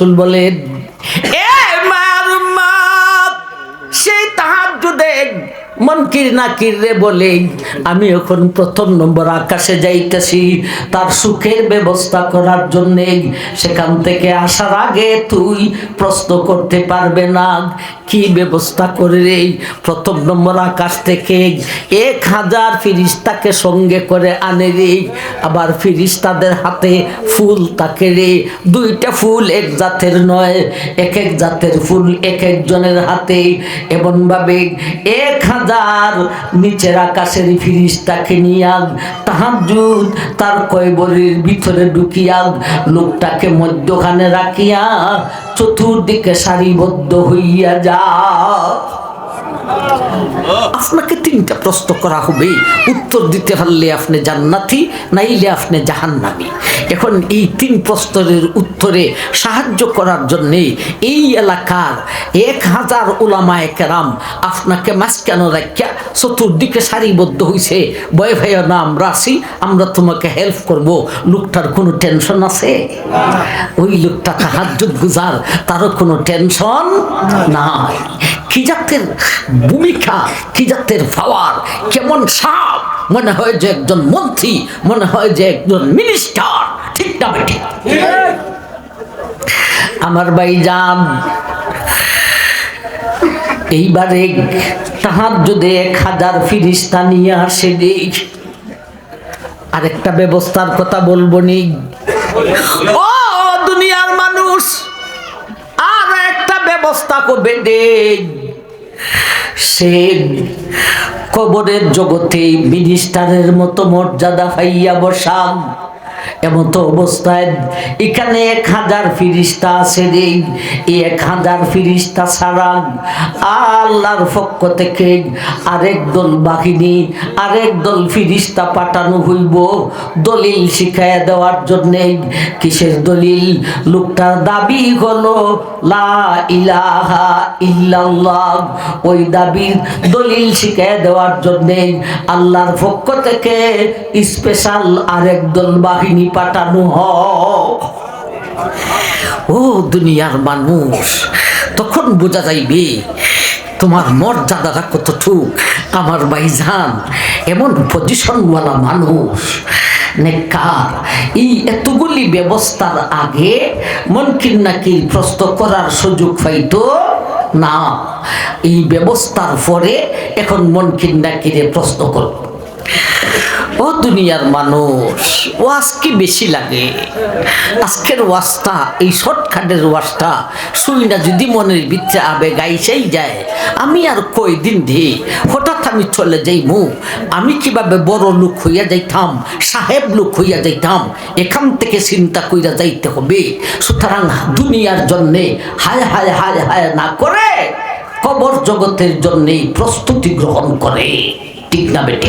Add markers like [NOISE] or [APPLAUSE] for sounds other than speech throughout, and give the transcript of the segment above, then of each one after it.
রসুল বলেন এ মার সেই তাহাজ্জুদে মনকির নাকির রে বলে, আমি এখন প্রথম নম্বর আকাশে যাইতেছি, তার সুখের ব্যবস্থা করার জন্যে, সেখান থেকে আসার আগে তুই প্রশ্ন করতে পারবে না। কি ব্যবস্থা করে রে? প্রথম নম্বর আকাশ থেকে এক হাজার ফিরিস্তাকে সঙ্গে করে আনে রে। আবার ফিরিস্তাদের হাতে ফুল তাকে রে। দুইটা ফুল এক জাতের নয়, এক এক জাতের ফুল এক একজনের হাতে। এমনভাবে এক হাজার নিচের আকাশের ফিরিস্তাকে নিয়া তাহাজুদ তার কয়বরের ভিতরে ঢুকিয়া লোকটাকে মধ্যখানে রাখিয়া চতুর্দিকে সারিবদ্ধ হইয়া যা। আপনাকে তিনটা প্রশ্ন করা হবে। উত্তর দিতে পারলে আপনি জান্নাতি, নাইলে আপনি জাহান্নামি। এখন এই তিন প্রশ্নের উত্তরে সাহায্য করার জন্যে এই এলাকার এক হাজার ওলামায় কেরাম আপনাকে মাঝখানে রাখিয়া চতুর্দিকে সারিবদ্ধ হইছে। বয় ভাই না, আমরা আছি, আমরা তোমাকে হেল্প করব। লোকটার কোনো টেনশন আছে? ওই লোকটা তাহাজ্জুদ গুজার, তারও কোনো টেনশন নাই। কি জাতের ভূমিকা কি জাতের পাওয়ার কেমন সাপ? মনে হয় যে একজন মন্ত্রী, মনে হয় যে একজন মিনিস্টার। ঠিক না বেটি আমার ভাই যান এইবারে তাহার যদি এক হাজার ফিরিস্তা নিয়ে আসে দেখ আরেকটা ব্যবস্থার কথা বলব নি। ও, দুনিয়ার মানুষ, আর একটা ব্যবস্থা করবে দেখ সে কবরের জগতে মিনিস্টারের মতো মর্যাদা পাইয়া বসাম এমন তো অবস্থায় এখানে এক হাজার ফিরিস্তা আছে রে। এক হাজার ফিরিস্তা ছাড়া আল্লাহর পক্ষ থেকে আরেক দল বাহিনী, আরেক দল ফিরিস্তা পাঠানো হইব। দলিল শিখাইয়া দেওয়ার জন্যে কিসের দলিল? লোকটার দাবি হলো, লা ইলাহা ইল্লাল্লাহ। ওই দাবির দলিল শিখাইয়া দেওয়ার জন্যে আল্লাহর পক্ষ থেকে স্পেশাল আরেক দল বাহিনী পাঠানো হয় ও দুনিয়ার মানুষ, তখন বোঝা যাইবে তোমার মর্যাদাটা কতটুক। আমার ভাইজান এমন পজিশনওয়ালা মানুষ নেকার এই এতগুলি ব্যবস্থার আগে মনকির নাকি প্রশ্ন করার সুযোগ পাইতো? না, এই ব্যবস্থার পরে এখন মনকির নাকিরে প্রশ্ন করব। ও দুনিয়ার মানুষ, ওয়াজ কি বেশি লাগে? আজকের ওয়াজটা, এই শর্টকাটের ওয়াজটা শুই না যদি মনের ভিতরে আবেগ আইসেই যায়। আমি আর কয়দিন ধে হঠাৎ আমি চলে যাই মু আমি কীভাবে বড় লোক হইয়া যাইতাম, সাহেব লোক হইয়া যাইতাম, এখান থেকে চিন্তা কইরা যাইতে হবে। সুতরাং দুনিয়ার জন্যে হায় হায় হায় হায় না করে, কবর জগতের জন্যেই প্রস্তুতি গ্রহণ করে। ঠিক না বেটি?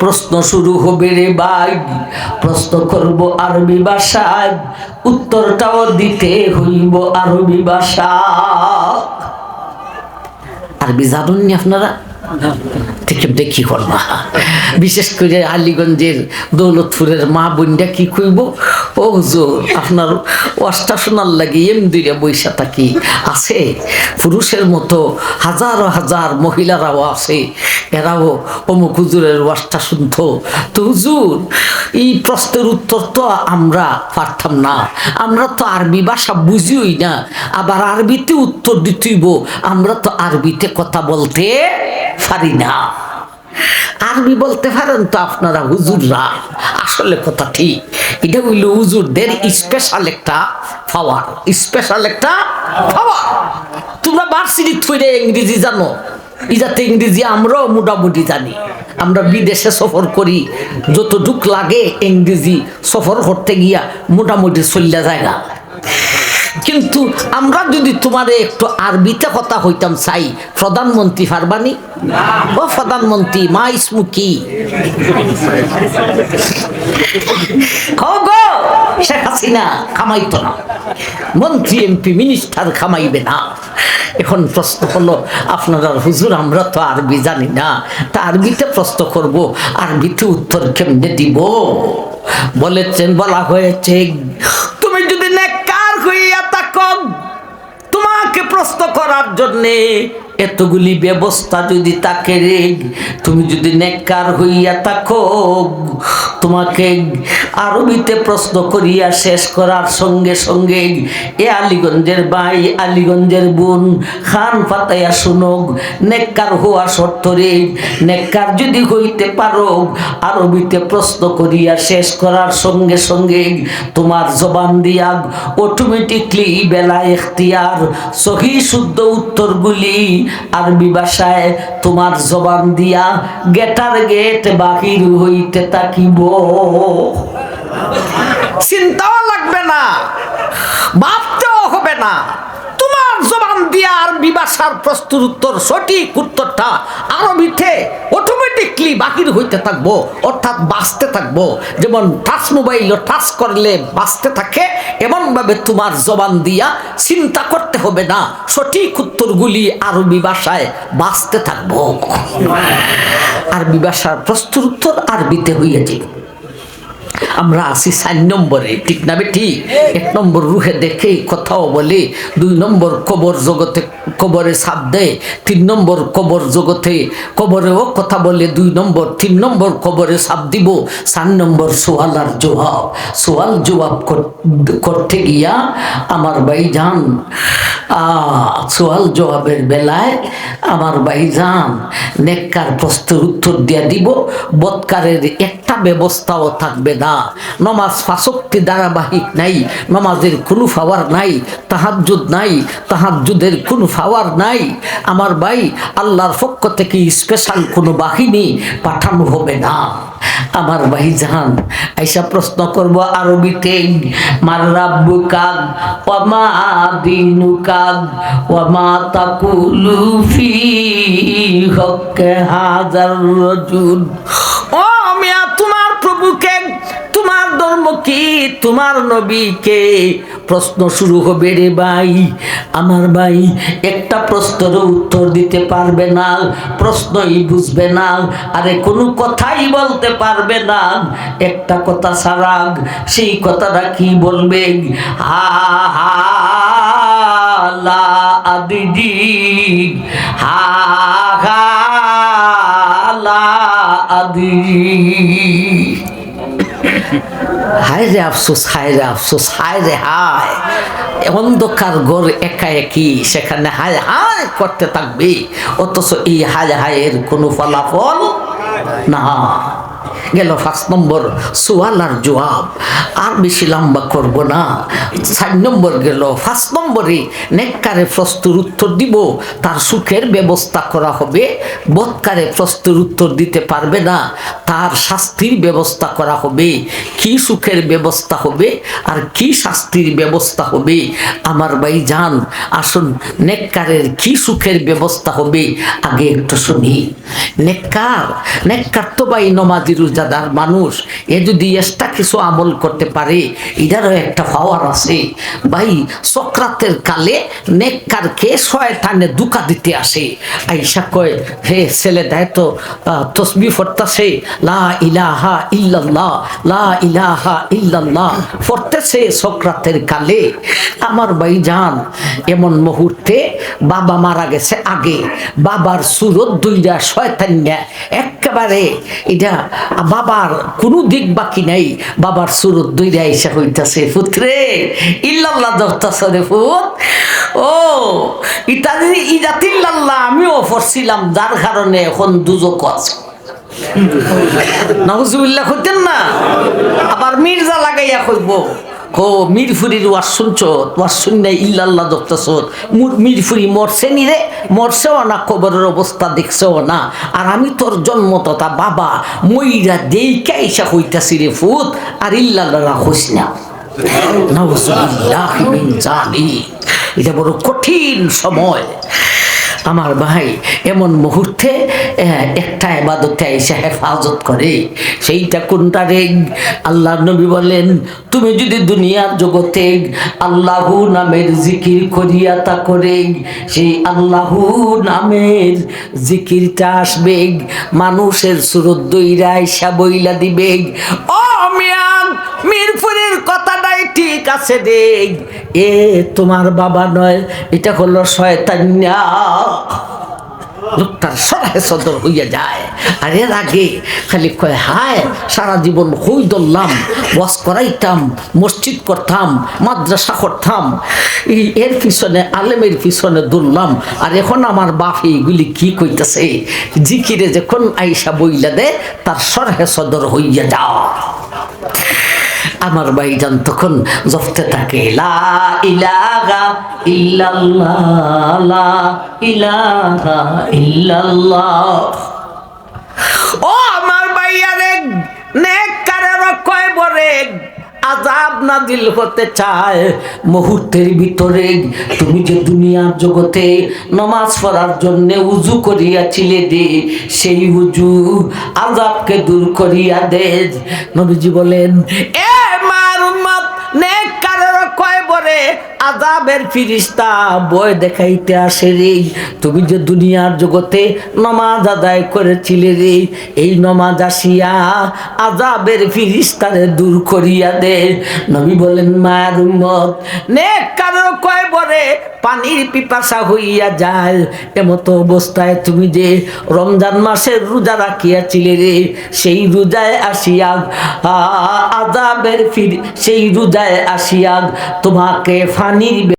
প্রশ্ন শুরু হবে রে ভাই। প্রশ্ন করব আরবি ভাষায়। উত্তরটাও দিতে হইব আরবি ভাষা আরবি জানুন নি আপনারা? ঠিক দেখি করবা। বিশেষ করে আলীগঞ্জের দৌলতপুরের মা বোনটা কি কইব ও হুজুর, আপনার ওয়াজটা শোনার লাগে এম দুইটা বৈশা থাকি আছে। পুরুষের মতো হাজার হাজার মহিলারাও আছে। এরাও অমুক হুজুরের ওয়াজটা শুনতো তো হুজুর, এই প্রশ্নের উত্তর তো আমরা পারতাম না। আমরা তো আরবি ভাষা বুঝিই না। আবার আরবিতে উত্তর দিতেইব। আমরা তো আরবিতে কথা বলতে পারি না। আরবি বলতে পারেন তো আপনারা হুজুররা। আসলে কথা ঠিক। এটা হইল হুজুরদের স্পেশাল একটা পাওয়ার স্পেশাল একটা পাওয়ার তোমরা ভার্সিটি থইরে ইংরেজি জানো। ইজাতে ইংরেজি আমরাও মোটামুটি জানি। আমরা বিদেশে সফর করি। যতটুক লাগে ইংরেজি সফর করতে গিয়া মোটামুটি চলিয়া জায়গা কিন্তু আমরা যদি তোমারে একটু আরবিতে কথা হইতাম চাই, প্রধানমন্ত্রী ফারবানি ও প্রধানমন্ত্রী, মা ইসমু কি? গো শেখ হাসিনা খামাইতো না। মন্ত্রী, এমপি, মিনিস্টার খামাইবে না। এখন প্রশ্ন হলো, আপনারা হুজুর, আমরা তো আরবি জানি না। তা আরবিতে প্রশ্ন করব, আরবিতে উত্তর কেমনে দিব? বলেছেন, বলা হয়েছে তুমি যদি নেককার হইয়া থাকো তোমাকে করার জন্যে এতগুলি ব্যবস্থা যদি তাকে রে তুমি যদি নেককার হইয়া থাকো তোমাকে আরবিতে প্রশ্ন করিয়া শেষ করার সঙ্গে সঙ্গে এ আলীগঞ্জের ভাই, আলীগঞ্জের বোন, খান পাতাইয়া শুনক নেককার হওয়া শর্ত রে। নেককার যদি হইতে পারো, আরবিতে প্রশ্ন করিয়া শেষ করার সঙ্গে সঙ্গে তোমার জবান দিয়া অটোমেটিকলি বেলা এখতিয়ার, সহি শুদ্ধ উত্তরগুলি আরবি ভাষায় তোমার জবান দিয়া গেটার গেট বাহির হইতে তাকিব চিন্তাও লাগবে না, ভাবতেও হবে না। তোমার জবান দিয়া আরবি ভাষার প্রশ্নের উত্তর, সঠিক উত্তরটা আরবিতে অটোমেটিকলি বাহির হইতে থাকব, অর্থাৎ বাঁচতে থাকব। যেমন টাচ মোবাইল, টাচ করলে বাঁচতে থাকে, এমনভাবে তোমার জবান দিয়া চিন্তা করতে হবে না। সঠিক উত্তরগুলি আরবি ভাষায় বাঁচতে থাকব। আরবি ভাষার প্রশ্নের উত্তর আরবিতে হইয়াছে আমরা আছি চার নম্বরে, ঠিক না বেটি? এক নম্বর রুহে দেখে কথাও বলে, দুই নম্বর কবর জগতে কবরে সাপ দেয়, তিন নম্বর কবর জগতে কবরেও কথা বলে, দুই নম্বর, তিন নম্বর কবরে সাপ দিব, চার নম্বর সোয়াল আর জবাব। সোয়াল জবাব করতে গিয়া আমার ভাই যান সোয়াল জবাবের বেলায় আমার ভাই যান নেককার প্রশ্নের উত্তর দিয়া দিব। বৎকারের একটা ব্যবস্থাও থাকবে না। নমাজ ফাঁসক্তি ধারাবাহিক নাই, নমাজের কোনো ফাওয়ার নাই, তাহাজ্জুদ নাই, তাহাজ্জুদের কোনো ফাওয়ার নাই। আমার ভাই, আল্লাহর পক্ষ থেকে স্পেশাল কোনো বাহিনী পাঠানো হবে না। আমার ভাই জান আইসা প্রশ্ন করব, আরবিতে, মার রাব্বু কাগ ওয়ামা দিনু কাগ ওয়ামা তাকুলু ফি হক্কে হাজার রজুল। কি তোমার নবীকে প্রশ্ন শুরু হবে রে ভাই? আমার ভাই, একটা প্রশ্নের উত্তর দিতে পারবে না, প্রশ্নই বুঝবে না, আরে কোনো কথাই বলতে পারবে না। একটা কথা সারাগ সেই কথাটা কি বলবে? হা হা, লা আদিদি হা হা, লা আদিদি [LAUGHS] হায় রে আফসোস, হায় রে আফসোস, হায় রে হায়। অন্ধকার ঘর একা একই, সেখানে হায় হায় করতে থাকবে। অথচ এই হায় হায়ের কোনো ফলাফল না। গেল পাঁচ নম্বর সোয়াল আর জবাব, আর বেশি লম্বা করব না। চার নম্বর গেল, পাঁচ নম্বরে নেককারে প্রস্তুর উত্তর দিব, তার সুখের ব্যবস্থা করা হবে। বৎকারে প্রস্তুর উত্তর দিতে পারবে না, তার শাস্তির ব্যবস্থা করা হবে। কি সুখের ব্যবস্থা হবে, আর কি শাস্তির ব্যবস্থা হবে? আমার ভাই যান আসুন, নেককারের কি সুখের ব্যবস্থা হবে, আগে একটু শুনি। নেককার নেককার তো ভাই নমাজি রোজাদার মানুষ, এ যদি এক্সট্রা কিছু আমল করতে পারে, এটারও একটা পাওয়ার আছে। ভাই, সক্রাতের কালে নেককারকে শয়তানে দুকা দিতে আসে। আইসা কয়, হে ছেলে দেয় তো তসবি ফরতাছে লা ইলাহা ইল্লাল্লাহ, লা ইলাহা ইল্লাল্লাহ। ফরতেছে সক্রাতের কালে। আমার ভাই যান এমন মুহূর্তে বাবা মারা গেছে আগে। বাবার সুরত দুইটা শয়তান্যা একেবারে, এটা বাবার কোনো দিক বাকি নাই। বাবার সুরত দুইরা এসে হইতাছে পুত্রে ইল্লাল্লাহ দত্তাছে রে পুত ও ইটা যদি ইজাতিল্লাল্লাহ আমিও পড়ছিলাম যার কারণে এখন দুজক আছে। নাউজুবিল্লাহ হইতেন না, আবার মির্জা লাগাইয়া কইব। ও মিরফুরির ওয়াজ শুনছ? ওয়াজ শুনলে ইল্লাল্লাহ দেখতেছ মিরফুরি মরছে নি রে? মরছেও না কবরের অবস্থা দেখছেও না। আর আমি তোর জন্ম তথা বাবা মইরা দেইকা ইসা হইতাছি রে ফুত আর ইল্লাল্লাহ হইস না। এটা বড় কঠিন সময়। আমার ভাই এমন মুহূর্তে একটা এবাদতে এসে হেফাজত করে। সেইটা কোনটা রে? আল্লাহ নবী বলেন, তুমি যদি দুনিয়ার জগতে আল্লাহু নামের জিকির করিয়া তা করে, সেই আল্লাহু নামের জিকিরটা আসবে। মানুষের সুরত দইরা ইসা বইলা দিবে। ও মিয়াং, মিরপুরের কথাটাই ঠিক আছে রে। এ তোমার বাবা নয়, এটা হলো শয়তান্যা লোকটার সরাহে সদর হইয়া যায়। আর এর আগে খালি কয়, হায়, সারা জীবন হই দললাম, ওয়াজ করাইতাম, মসজিদ করতাম, মাদ্রাসা করতাম এর পিছনে, আলেমের পিছনে দৌড়লাম, আর এখন আমার বাপ এইগুলি কি কইতাছে? জিকিরে যখন আইসা বইলা দে, তার সরহে সদর হইয়া যাও। আমার ভাইজান তখন জপতে থাকে, লা ইলাহা ইল্লাল্লাহ, লা ইলাহা ইল্লাল্লাহ। ও আমার ভাইয়ারে, নেক বরে আজাব হতে চায়। মুহূর্তের ভিতরে তুমি যে দুনিয়ার জগতে নমাজ পড়ার জন্য উজু করিয়াছিলে দে সেই উজু আজাবকে দূর করিয়া দে। নবীজি বলেন, এ নেক কারের কয় বরে আজাবের ফিরিস্তা বয় দেখাইতে আসে রে। তুমি যে দুনিয়ার জগতে নমাজ আদায় করেছিলে রে, এই নমাজ আসিয়া আজাবের ফিরিস্তারে দূর করিয়া দে। নবী বলেন, মায়ের উম্মত, নেক কারও কয় বরে পানির পিপাসা হইয়া যায়। এমতো অবস্থায় তুমি যে রমজান মাসের রোজা রাখিয়াছিলে রে, সেই রোজায় আসিয়া আজাবের ফির, সেই রোজায় আসিয়া তোমাকে পানি